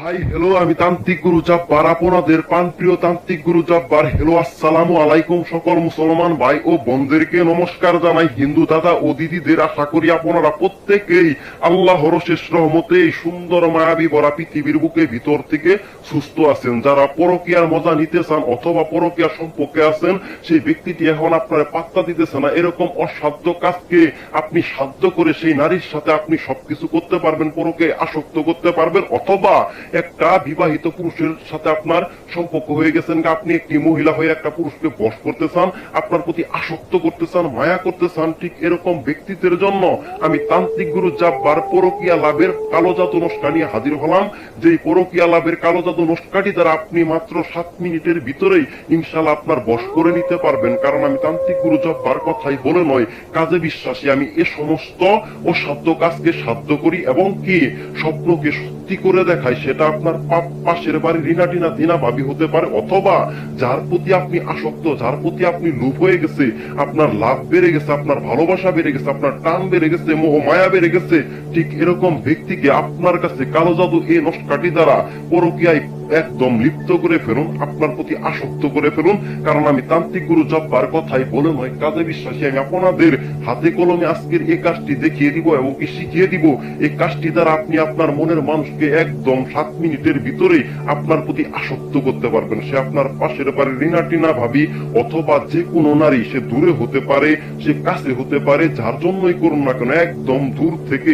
High, hello, আমি তান্ত্রিক গুরু জব্বার আপনাদের প্রাণপ্রিয় তান্ত্রিক গুরু জব্বার হ্যালো, আসসালামু আলাইকুম সকল মুসলমান ভাই ও বোনদেরকে নমস্কার জানাই। হিন্দু দাদা ও দিদিদের আশা করি আপনারা প্রত্যেকেই আল্লাহর শেষ রহমতে এই সুন্দর, মায়াবী ভরা পৃথিবীর বুকে ভিতর থেকে সুস্থ আছেন। যারা পরকিয়ার মজা নিতে চান অথবা পরকিয়ার সম্পর্কে আছেন, সেই ব্যক্তিটি এখন আপনার পাত্তা দিতেছে না। এরকম অসাধ্য কাজকে আপনি সাধ্য করে সেই নারীর সাথে আপনি সবকিছু করতে পারবেন, পরকে আসক্ত করতে পারবেন, অথবা একটা বিবাহিত পুরুষের সাথে আপনার সম্পর্ক হয়ে গেছেন আপনি একটি মহিলা হয়ে একটা পুরুষকে বশ করতে চান, আপনার প্রতি আসক্ত করতে চান, মায়া করতে চান, ঠিক এরকম ব্যক্তিত্বের জন্য আমি তান্ত্রিক গুরু জাব্বার পরকিয়া লাভের কালো জাদু নস্কা নিয়ে হাজির হলাম। যে পরকিয়া লাভের কালো জাদু নস্কাটি দ্বারা আপনি মাত্র সাত মিনিটের ভিতরেই ইনশাল্লাহ আপনার বস করে নিতে পারবেন। কারণ আমি তান্ত্রিক গুরু জব্বার কথাই বলে নয়, কাজে বিশ্বাসী। আমি এ সমস্ত ও সাধ্য কাজকে সাধ্য করি এবং কি? স্বপ্নকে সত্যি করে দেখায়, সেটা আপনার পাশের বাড়ি রিনা টিনা দিনা ভাবি হতে পারে, অথবা যার প্রতি আপনি আসক্ত, যার প্রতি আপনি লুপ হয়ে গেছে, আপনার লাভ বেড়ে গেছে, আপনার ভালোবাসা বেড়ে গেছে, আপনার টান বেড়ে গেছে, মোহ মায়া বেড়ে গেছে, ঠিক এরকম ব্যক্তিকে আপনার কাছে কালো জাদু এই নষ্টাটি দ্বারা পরকিয়ায় একদম লিপ্ত করে ফেলুন, আপনার প্রতি আসক্ত করে ফেলুন, কারণ আমি তান্ত্রিক গুরু জব্বার কথাই বলে নয়, কাজে বিশ্বাসী, আমি আপনাদের হাতে কলমে আজকের এই কাজটি দেখিয়ে দিব এবং শিখিয়ে দিব। এই কাজটি দ্বারা আপনি আপনার মনের মানুষকে একদম সাত মিনিটের ভিতরে আপনার প্রতি আসক্ত করতে পারবেন। সে আপনার পাশের বাড়ি রিনা টিনা ভাবি অথবা যে কোনো নারী, সে দূরে হতে পারে, সে কাছে হতে পারে, যার জন্যই করুন না কেন, একদম দূর থেকে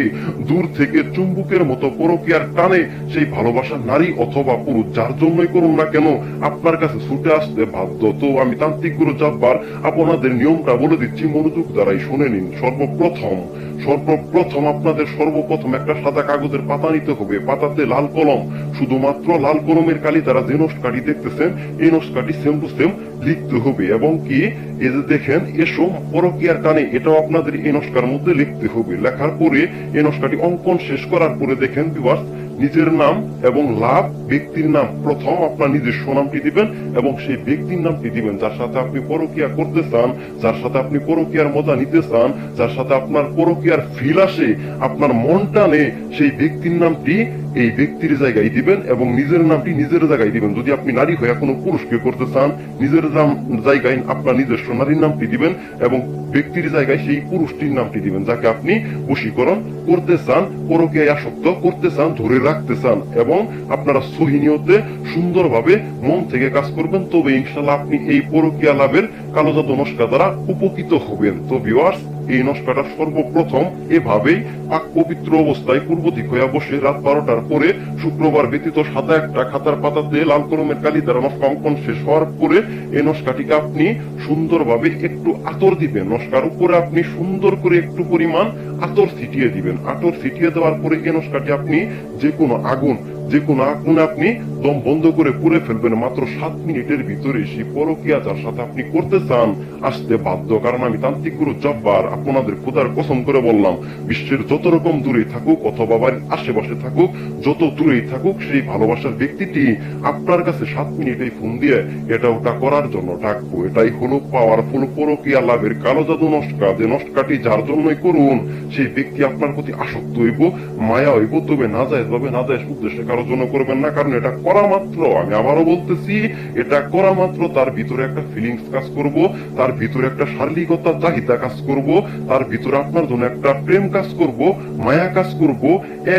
দূর থেকে চুম্বুকের মতো পরকিয়ার টানে সেই ভালোবাসার নারী অথবা পুরুষ যার জন্যই করুন না কেন, আপনার কাছে ছুটে আসতে বাধ্য। তো আমি তান্ত্রিক গুরু জব্বার আপনাদের নিয়মটা বলে দিচ্ছি, মনোযোগ দ্বারাই শুনে নিন। সর্বপ্রথম সর্বপ্রথম আপনাদের সর্বপ্রথম একটা সাদা কাগজের পাতা নিতে হবে। পাতাতে লাল কলম, শুধুমাত্র লাল কলমের কালি তারা যে নস্কাটি দেখতেছেন, এই নস্কাটি সেম টু সেম লিখতে হবে। এবং কি এই যে দেখেন এসো পরকিয়ার টানে এটাও আপনাদের এই নস্কার মধ্যে লিখতে হবে। লেখার পরে এই নস্কাটি অঙ্কন শেষ করার পরে দেখেন বিবাস নিজের নাম এবং লাভ, ব্যক্তির নাম প্রথম আপনার নিজের সুনামটি দিবেন এবং সেই ব্যক্তির নামটি দিবেন। যার সাথে আপনি পরকিয়া করতে চান, যার সাথে আপনি পরকিয়ার মজা নিতে চান, যার সাথে আপনার পরকিয়ার ফিল আসে, আপনার মন টানে সেই ব্যক্তির নামটি এই ব্যক্তির জায়গায় দিবেন এবং নিজের নামটি নিজের জায়গায় দিবেন। যদি আপনি নারী হয়ে কোনো পুরুষকে করতে চান, নিজের নাম, জায়গায় আপনার নিজস্ব নারীর নামটি দিবেন এবং ব্যক্তির জায়গায় সেই পুরুষটির নামটি দিবেন, যাকে আপনি বশীকরণ করতে চান পরকে আসক্ত করতে চান, ধরে রাখতে চান এবং আপনারা সহিনিয়তে সুন্দরভাবে মন থেকে কাজ করবেন। তবে ইনশাল্লাহ আপনি এই পরকিয়া লাভের কালো জাদু নস্কা দ্বারা উপকৃত হবেন। তো ভিওয়ার্স এই নস্কাটা সর্বপ্রথম এভাবেই পাক পবিত্র অবস্থায় পূর্ব দিক হইয়া বসে রাত বারোটার পরে শুক্রবার ব্যতীত সাদা একটা খাতার পাতাতে লাল কলমের কালি দ্বারা নস্কা অঙ্কন শেষ হওয়ার পরে এই নস্কাটিকে আপনি সুন্দরভাবে একটু আতর দিবেন। নস্কার উপরে আপনি সুন্দর করে একটু পরিমাণ আতর ছিটিয়ে দিবেন। আতর ছিটিয়ে দেওয়ার পরে এই নস্কাটি আপনি যে কোনো আগুন যে কোনো আগুন আপনি দম বন্ধ করে পুড়ে ফেলবেন মাত্র সাত মিনিটের ভিতরে। সেই পরকিয়া যার সাথে আপনি করতে চান, আসতে বাধ্য। কারণ আমি তান্ত্রিক গুরু জব্বার, আপনাদের খোদার কসম করে বললাম, বিশ্বের যত রকম দূরেই থাকুক অথবা বাড়ির আশেপাশে থাকুক, যত দূরেই থাকুক, সেই ভালোবাসার ব্যক্তিটি আপনার কাছে সাত মিনিট ফোন দিয়ে এটা ওটা করার জন্য ডাকবো। এটাই হলো পাওয়ারফুল পরকিয়া লাভের কালো জাদু নস্কা। যে নস্কাটি যার জন্যই করুন, সেই ব্যক্তি আপনার প্রতি আসক্ত হইব, মায়া হইব, তবে না যায় তবে না যায় উদ্দেশ্যে কারোর জন্য করবেন না, কারণ এটা করা মাত্র, আমি আবারও বলতেছি, এটা করা মাত্র, তার ভিতরে একটা ফিলিংস কাজ করব, তার ভিতরে একটা শারীরিকতা চাহিদা কাজ করব, তার ভিতরে আপনার জন্য একটা প্রেম কাজ করব, মায়া কাজ করব,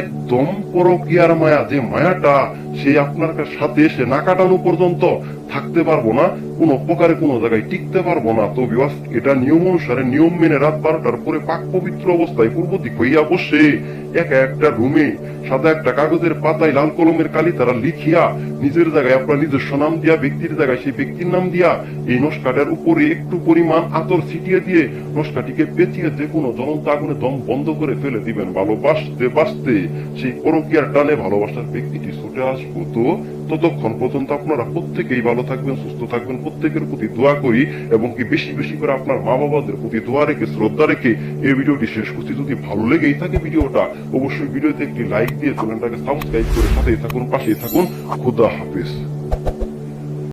একদম পরকিয়ার মায়া, যে মায়াটা সে আপনার সাথে, সে না কাটানো পর্যন্ত থাকতে পারব না, কোনো প্রকারে কোনো জায়গায় টিকতে পারব না। তো বিবাস এটা নিয়ম অনুসারে নিয়ম মেনে রাত বারোটার পরে পাক পবিত্র অবস্থায় পূর্ব দিক হইয়া বসে, একা একটা রুমে সাদা একটা কাগজের পাতায় লাল কলমের কালি তারা লিখিয়া নিজের জায়গায় আপনার নিজস্ব নাম দিয়া, ব্যক্তির জায়গায় সেই ব্যক্তির নাম দিয়া এই নস্কাটার উপরে একটু পরিমাণ আতর ছিটিয়ে দিয়ে নস্কাটিকে পেঁচিয়ে যে কোনো জ্বলন্ত আগুনে দম বন্ধ করে ফেলে দিবেন। ভালোবাসতে বাসতে সেই পরকিয়ার টানে ভালোবাসার ব্যক্তিটি ছুটে আসব। তো ততক্ষণ পর্যন্ত আপনারা প্রত্যেকেই ভালো থাকবেন, সুস্থ থাকবেন। প্রত্যেকের প্রতি দোয়া করি এবং কি বেশি বেশি করে আপনার মা বাবাদের প্রতি দোয়া রেখে, শ্রদ্ধা রেখে এই ভিডিওটি শেষ করছি। যদি ভালো লেগেই থাকে ভিডিওটা, অবশ্যই ভিডিওতে একটি লাইক দিয়ে চ্যানেলটাকে সাবস্ক্রাইব করে সাথেই থাকুন, পাশেই থাকুন। খুদা হাফিজ।